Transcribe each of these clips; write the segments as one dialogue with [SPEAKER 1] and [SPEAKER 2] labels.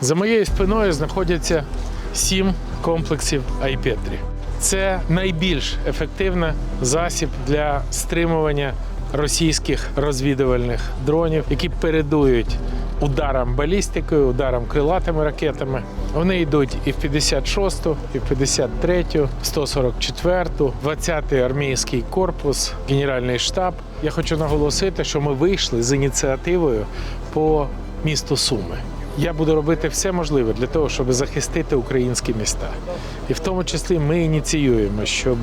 [SPEAKER 1] За моєю спиною знаходяться сім комплексів Айпетрі. Це найбільш ефективний засіб для стримування російських розвідувальних дронів, які передують ударам балістикою, ударам крилатими ракетами. Вони йдуть і в 56-ту, і в 53-ю, 144-ту, 20-й армійський корпус, генеральний штаб. Я хочу наголосити, що ми вийшли з ініціативою по місту Суми. Я буду робити все можливе для того, щоб захистити українські міста. І в тому числі ми ініціюємо, щоб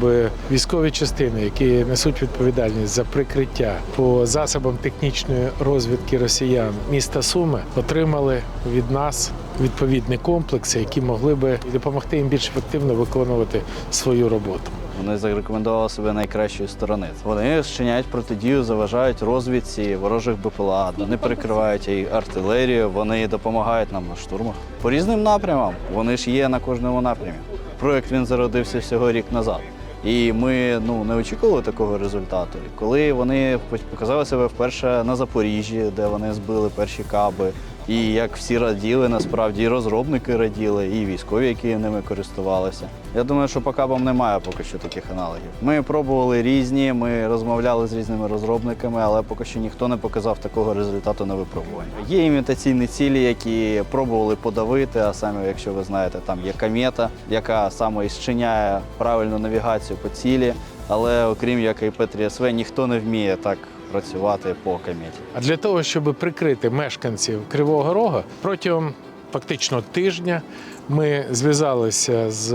[SPEAKER 1] військові частини, які несуть відповідальність за прикриття по засобам технічної розвідки росіян міста Суми, отримали від нас відповідні комплекси, які могли би допомогти їм більш ефективно виконувати свою роботу.
[SPEAKER 2] Вони зарекомендували себе найкращої сторони. Вони зчиняють протидію, заважають розвідці ворожих БПЛА, вони прикривають і артилерію, вони допомагають нам на штурмах. По різним напрямам вони ж є на кожному напрямі. Проект він зародився всього рік назад. І ми ну не очікували такого результату. Коли вони показали себе вперше на Запоріжжі, де вони збили перші каби, і як всі раділи, насправді і розробники раділи, і військові, які ними користувалися. Я думаю, що по кабам немає поки що таких аналогів. Ми пробували різні, ми розмовляли з різними розробниками, але поки що ніхто не показав такого результату на випробуванні. Є імітаційні цілі, які пробували подавити. А саме, якщо ви знаєте, там є камета, яка саме і зчиняє правильну навігацію по цілі. Але окрім як і СВ, ніхто не вміє так працювати по каметі.
[SPEAKER 1] А для того, щоб прикрити мешканців Кривого Рога, протягом фактично тижня ми зв'язалися з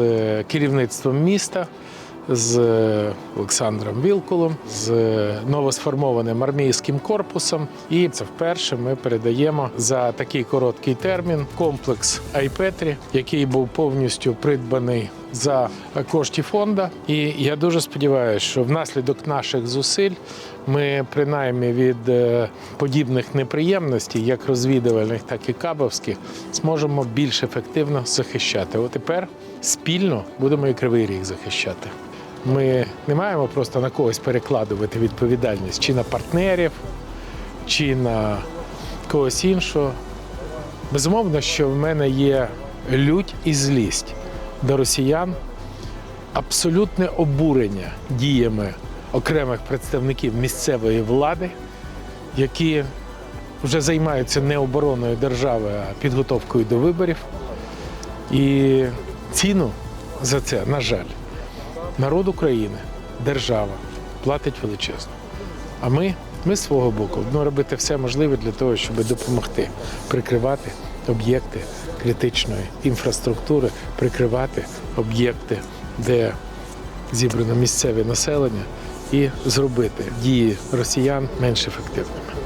[SPEAKER 1] керівництвом міста, з Олександром Вілкулом, з новосформованим армійським корпусом. І це вперше ми передаємо за такий короткий термін комплекс Айпетрі, який був повністю придбаний за кошти фонда. І я дуже сподіваюся, що внаслідок наших зусиль ми принаймні від е, подібних неприємностей, як розвідувальних, так і кабовських, зможемо більш ефективно захищати. От тепер спільно будемо і кривий ріг захищати. Ми не маємо просто на когось перекладувати відповідальність чи на партнерів, чи на когось іншого. Безумовно, що в мене є лють і злість до росіян, абсолютне обурення діями окремих представників місцевої влади, які вже займаються не обороною держави, а підготовкою до виборів. І ціну за це, на жаль, народ України, держава платить величезно. А ми, ми з свого боку будемо робити все можливе для того, щоб допомогти прикривати об'єкти критичної інфраструктури, прикривати об'єкти, де зібрано місцеве населення, і зробити дії росіян менш ефективними.